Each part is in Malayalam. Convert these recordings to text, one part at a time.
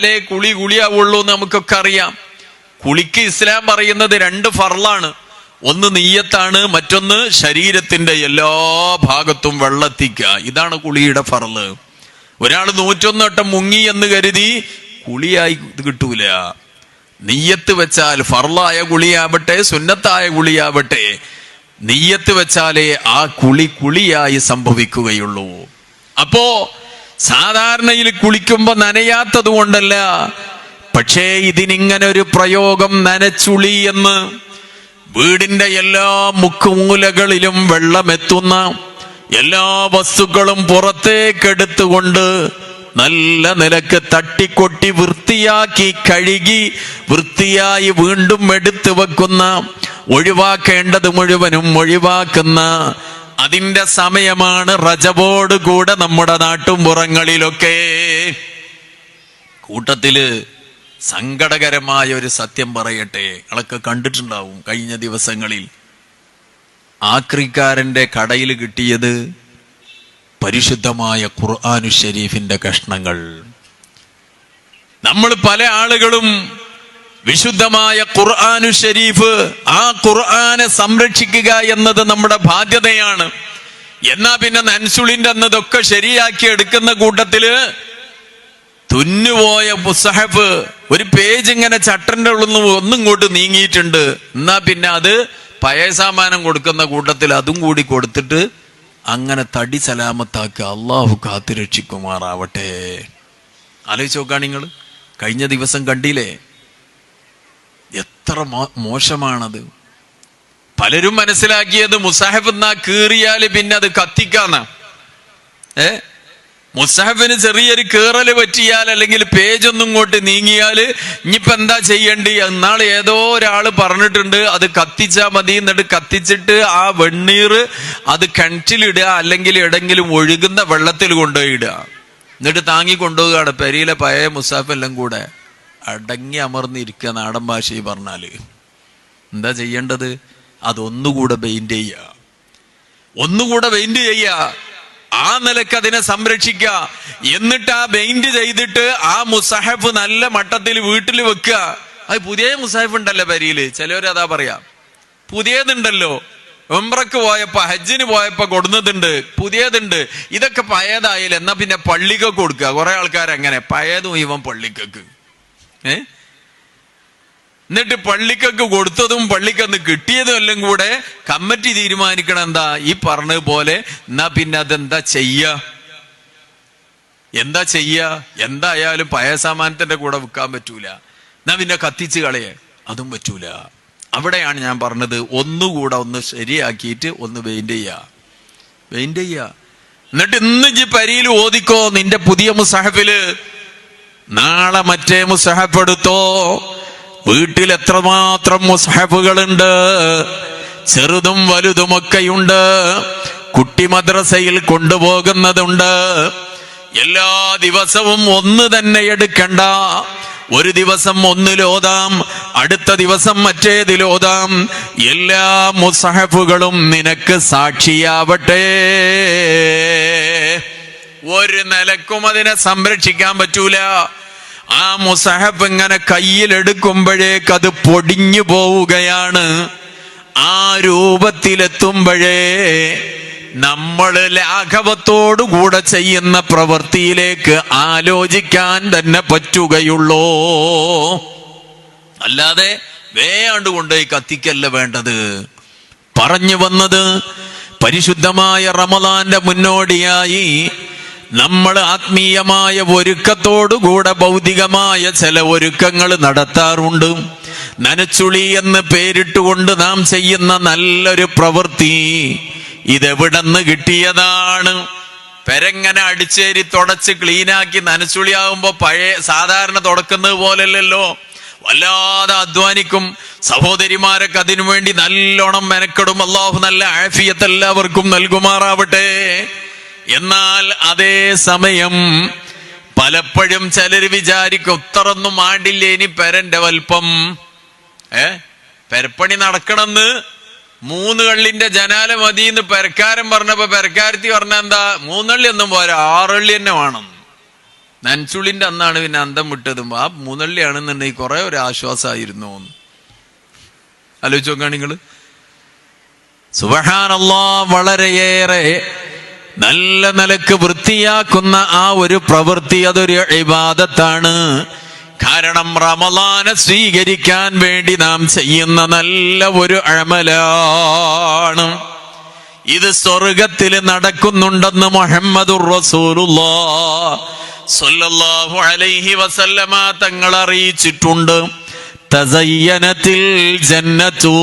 കുളിച്ചാലേ കുളി കുളിയാവുള്ളൂ എന്ന് നമുക്കൊക്കെ അറിയാം. കുളിക്ക് ഇസ്ലാം പറയുന്നത് രണ്ട് ഫർളാണ്. ഒന്ന് നീയത്താണ് മറ്റൊന്ന് ശരീരത്തിന്റെ എല്ലാ ഭാഗത്തും വെള്ളത്തിക്കുക. ഇതാണ് കുളിയുടെ ഫറൽ ഒരാൾ നൂറ്റൊന്ന് വട്ടം മുങ്ങി എന്ന് കരുതി കുളിയായി ഇത് കിട്ടൂല. നെയ്യത്ത് വെച്ചാൽ ഫർളായ കുളിയാവട്ടെ സുന്നത്തായ കുളിയാവട്ടെ നെയ്യത്ത് വെച്ചാലേ ആ കുളി കുളിയായി സംഭവിക്കുകയുള്ളൂ. അപ്പോ സാധാരണയിൽ കുളിക്കുമ്പോ നനയാത്തത് കൊണ്ടല്ല. പക്ഷേ ഇതിനിങ്ങനെ ഒരു പ്രയോഗം നനച്ചുളി എന്ന് വീടിന്റെ എല്ലാ മുക്കുമൂലകളിലും വെള്ളമെത്തുന്ന എല്ലാ വസ്തുക്കളും പുറത്തേക്കെടുത്തുകൊണ്ട് നല്ല നിലയ്ക്ക് തട്ടിക്കൊട്ടി വൃത്തിയാക്കി കഴുകി വൃത്തിയായി വീണ്ടും എടുത്തു വെക്കുന്ന ഒഴിവാക്കേണ്ടത് മുഴുവനും ഒഴിവാക്കുന്ന അതിന്റെ സമയമാണ് റജബോട് കൂടെ നമ്മുടെ നാട്ടുംപുറങ്ങളിലൊക്കെ. കൂട്ടത്തിൽ സങ്കടകരമായ ഒരു സത്യം പറയട്ടെ. നിങ്ങളൊക്കെ കണ്ടിട്ടുണ്ടാവും കഴിഞ്ഞ ദിവസങ്ങളിൽ. ആക്രിക്കാരന്റെ കടയിൽ കിട്ടിയത് പരിശുദ്ധമായ ഖുർആാനു ഷെരീഫിന്റെ കഷ്ണങ്ങൾ. നമ്മൾ പല ആളുകളും വിശുദ്ധമായ ഖുർആാനു ഷരീഫ് ആ ഖുർആാനെ സംരക്ഷിക്കുക എന്നത് നമ്മുടെ ബാധ്യതയാണ്. എന്നാ പിന്നെ നൻസുളിന്റെ അന്നതൊക്കെ ശരിയാക്കി എടുക്കുന്ന കൂട്ടത്തിൽ തുന്നുപോയ മുസഹഫ് ഒരു പേജ് ഇങ്ങനെ ചട്ടന്റെ ഉള്ളിൽ നിന്ന് ഒന്നും ഇങ്ങോട്ട് നീങ്ങിയിട്ടുണ്ട്. എന്നാ പിന്നെ അത് പഴയ സാമാനം കൊടുക്കുന്ന കൂട്ടത്തിൽ അതും കൂടി കൊടുത്തിട്ട് അങ്ങനെ തടി സലാമത്താക്കുക അള്ളാഹു കാത്തുരക്ഷിക്കുമാറാവട്ടെ. ആലോചിച്ച് നോക്കാ നിങ്ങൾ. കഴിഞ്ഞ ദിവസം കണ്ടില്ലേ? എത്ര മോശമാണത്. പലരും മനസ്സിലാക്കിയത് മുസാഹിബ് എന്നാ കീറിയാൽ പിന്നെ അത് കത്തിക്കാന്ന. ഏ? മുസാഹിബിന് ചെറിയൊരു കീറൽ പറ്റിയാൽ അല്ലെങ്കിൽ പേജ് ഒന്നും ഇങ്ങോട്ട് നീങ്ങിയാൽ ഇനിയിപ്പോ എന്താ ചെയ്യേണ്ടി? എന്നാൾ ഏതോ ഒരാൾ പറഞ്ഞിട്ടുണ്ട് അത് കത്തിച്ചാ മതി എന്നിട്ട് കത്തിച്ചിട്ട് ആ വെണ്ണീർ അത് കിണറ്റിലിടുക അല്ലെങ്കിൽ എവിടെങ്കിലും ഒഴുകുന്ന വെള്ളത്തിൽ കൊണ്ടുപോയി ഇടുക. എന്നിട്ട് താങ്ങി കൊണ്ടുപോവുകയാണ് പെരിയിലെ പഴയ മുസാഫ് എല്ലാം കൂടെ. അടങ്ങി അമർന്നിരിക്കുക നാടൻ ഭാഷയിൽ പറഞ്ഞാൽ. എന്താ ചെയ്യേണ്ടത്? അതൊന്നുകൂടെ പെയിന്റ് ചെയ്യുക. ഒന്നുകൂടെ പെയിന്റ് ചെയ്യ ആ നിലയ്ക്ക് അതിനെ സംരക്ഷിക്ക എന്നിട്ട് ആ പെയിന്റ് ചെയ്തിട്ട് ആ മുസാഹഫ് നല്ല മട്ടത്തിൽ വീട്ടിൽ വെക്കുക. അത് പുതിയ മുസാഹിഫ് ഉണ്ടല്ലോ പരിയിൽ. ചിലവർ അതാ പറയാ. പുതിയതുണ്ടല്ലോ. ഉംറക്ക് പോയപ്പോ ഹജ്ജിന് പോയപ്പോ കൊടുന്നതുണ്ട്. പുതിയതുണ്ട്. ഇതൊക്കെ പഴയതായാലും എന്നാ പിന്നെ പള്ളിക്കൊക്കെ കൊടുക്കുക. കുറെ ആൾക്കാർ അങ്ങനെ പഴയതും ഇവൻ പള്ളിക്കൊക്കെ. ഏ? എന്നിട്ട് പള്ളിക്കൊക്കെ കൊടുത്തതും പള്ളിക്കന്ന് കിട്ടിയതും എല്ലാം കൂടെ കമ്മിറ്റി തീരുമാനിക്കണം എന്താ? ഈ പറഞ്ഞതുപോലെ എന്നാ പിന്നെ അതെന്താ ചെയ്യ? എന്താ ചെയ്യ? എന്തായാലും പയസാമാനത്തിന്റെ കൂടെ വിൽക്കാൻ പറ്റൂല. എന്നാ പിന്നെ കത്തിച്ച് കളയെ. അതും പറ്റൂല. അവിടെയാണ് ഞാൻ പറഞ്ഞത്. ഒന്നുകൂടെ ഒന്ന് ശരിയാക്കിയിട്ട് ഒന്ന് വെയിന്റ് ചെയ്യുക വെയിന്റ് ചെയ്യുക എന്നിട്ട് ഇന്ന് ജി പരിയിൽ ഓദിക്കോ നിന്റെ പുതിയ മുസാഹഫിൽ. നാളെ മറ്റേ മുസഹപ്പെടുത്തോ വീട്ടിൽ എത്രമാത്രം മുസഹബുകളുണ്ട് ചെറുതും വലുതുമൊക്കെയുണ്ട്. കുട്ടി മദ്രസയിൽ കൊണ്ടുപോകുന്നതുണ്ട്. എല്ലാ ദിവസവും ഒന്ന് തന്നെ എടുക്കണ്ട. ഒരു ദിവസം ഒന്നിലോതാം അടുത്ത ദിവസം മറ്റേതിലോതാം എല്ലാ മുസഹഫുകളും നിനക്ക് സാക്ഷിയാവട്ടെ. ഒരു നിലക്കും അതിനെ സംരക്ഷിക്കാൻ പറ്റൂല. ആ മുസഹബ് ഇങ്ങനെ കയ്യിലെടുക്കുമ്പോഴേക്ക് അത് പൊടിഞ്ഞു പോവുകയാണ്. ആ രൂപത്തിലെത്തുമ്പോഴേ നമ്മൾ ലാഘവത്തോടുകൂടെ ചെയ്യുന്ന പ്രവൃത്തിയിലേക്ക് ആലോചിക്കാൻ തന്നെ പറ്റുകയുള്ളൂ. അല്ലാതെ വേണ്ട് കൊണ്ടുപോയി കത്തിക്കല്ല വേണ്ടത്. പറഞ്ഞു വന്നത് പരിശുദ്ധമായ റമദാന്റെ മുന്നോടിയായി നമ്മൾ ആത്മീയമായ ഒരുക്കത്തോടുകൂടെ ഭൗതികമായ ചില ഒരുക്കങ്ങൾ നടത്താറുണ്ട്. നനച്ചുളി എന്ന് പേരിട്ടുകൊണ്ട് നാം ചെയ്യുന്ന നല്ലൊരു പ്രവൃത്തി ഇതെവിടെന്ന് കിട്ടിയതാണ്. പെരങ്ങനെ അടിച്ചേരി തുടച്ച് ക്ലീനാക്കി നനച്ചുളിയാകുമ്പോ പഴയ സാധാരണ തുടക്കുന്നത് പോലല്ലല്ലോ. വല്ലാതെ അധ്വാനിക്കും. സഹോദരിമാരൊക്കെ അതിനു വേണ്ടി നല്ലോണം മെനക്കെടും. അള്ളാഹു നല്ല ആഫിയത്ത് എല്ലാവർക്കും നൽകുമാറാവട്ടെ. എന്നാൽ അതേ സമയം പലപ്പോഴും ചിലർ വിചാരിക്കും ഉത്തറൊന്നും ആണ്ടില്ല ഇനി പെരന്റെ വൽപ്പം ഏ? പെരപ്പണി നടക്കണമെന്ന് മൂന്ന് കള്ളിന്റെ ജനാല മതി എന്ന് പെരക്കാരൻ പറഞ്ഞപ്പോ പെരക്കാരത്തി പറഞ്ഞ എന്താ മൂന്നള്ളി ഒന്നും പോരാ ആറള്ളി തന്നെ വേണം. നൻചുളിന്റെ അന്നാണ് പിന്നെ അന്തം വിട്ടതും ആ മൂന്നള്ളിയാണെന്നുണ്ടെങ്കിൽ കുറെ ഒരു ആശ്വാസമായിരുന്നു. ആലോചിച്ച് നോക്കാണ് നിങ്ങൾ. സുബഹാനല്ലാ വളരെയേറെ നല്ല നിലയ്ക്ക് വൃത്തിയാക്കുന്ന ആ ഒരു പ്രവൃത്തി അതൊരു ഇബാദത്താണ്. കാരണം റമലാനെ സ്വീകരിക്കാൻ വേണ്ടി നാം ചെയ്യുന്ന നല്ല ഒരു അമലാണ്. ഇത് സ്വർഗത്തിൽ നടക്കുന്നുണ്ടെന്ന് മുഹമ്മദുർ റസൂലുള്ളാ സ്വല്ലല്ലാഹു അലൈഹി വസല്ലമ തങ്ങൾ അറിയിച്ചിട്ടുണ്ട് തസയ്യനത്തിൽ ജന്നത്തു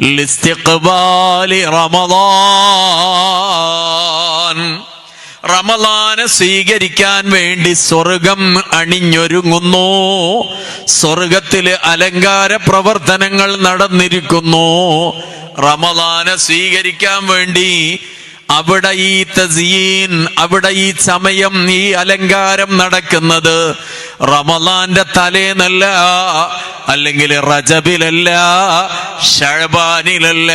റമളാൻ റമലാനെ സ്വീകരിക്കാൻ വേണ്ടി സ്വർഗം അണിഞ്ഞൊരുങ്ങുന്നു. സ്വർഗത്തിൽ അലങ്കാര പ്രവർത്തനങ്ങൾ നടന്നിരിക്കുന്നു. റമലാനെ സ്വീകരിക്കാൻ വേണ്ടി അവിടെ ഈ തസീൻ അവിടെ ഈ സമയം ഈ അലങ്കാരം നടക്കുന്നത്. റമലാന്റെ തലേന്നല്ല അല്ലെങ്കിൽ റജബിലല്ല ഷഴബാനിലല്ല.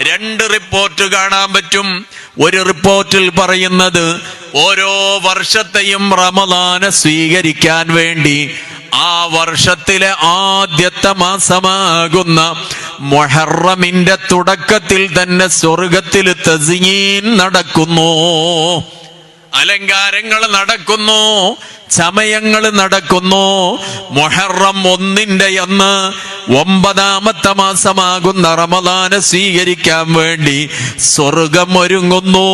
രണ്ട് റിപ്പോർട്ട് കാണാൻ പറ്റും. ഒരു റിപ്പോർട്ടിൽ പറയുന്നത് ഓരോ വർഷത്തെയും റമദാന സ്വീകരിക്കാൻ വേണ്ടി ആ വർഷത്തിലെ ആദ്യത്തെ മാസമാകുന്ന മൊഹറമിന്റെ തുടക്കത്തിൽ തന്നെ സ്വർഗത്തിൽ തസീൻ നടക്കുന്നു അലങ്കാരങ്ങൾ നടക്കുന്നു ചമയങ്ങൾ നടക്കുന്നു. മൊഹറം ഒന്നിന്റെ അന്ന് ഒമ്പതാമത്തെ മാസമാകുന്ന റമദാനെ സ്വീകരിക്കാൻ വേണ്ടി സ്വർഗം ഒരുങ്ങുന്നു.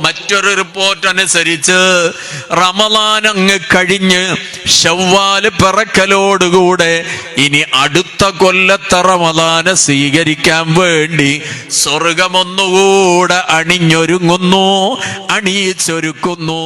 മറ്റൊരു റിപ്പോർട്ട് അനുസരിച്ച് റമദാൻ അങ്ങ് കഴിഞ്ഞ് ഷവ്വാൽ പിറക്കലോടുകൂടെ ഇനി അടുത്ത കൊല്ലത്തെ റമദാനെ സ്വീകരിക്കാൻ വേണ്ടി സ്വർഗമൊന്നുകൂടെ അണിഞ്ഞൊരുങ്ങുന്നു അണിയിച്ചൊരുക്കുന്നു.